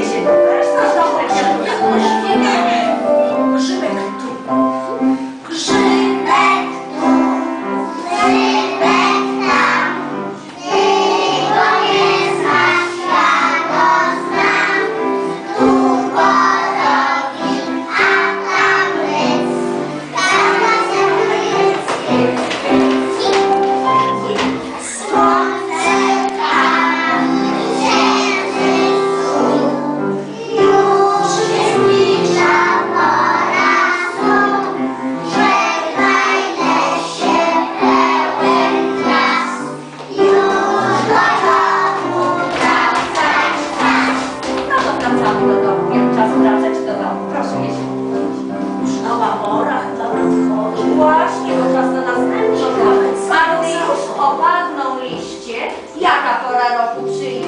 amazing. Powiedzieć. Już nowa pora chyba nadchodzi. Właśnie, bo czas na następną. Gdy to już opadną liście, jaka pora roku przyjdzie?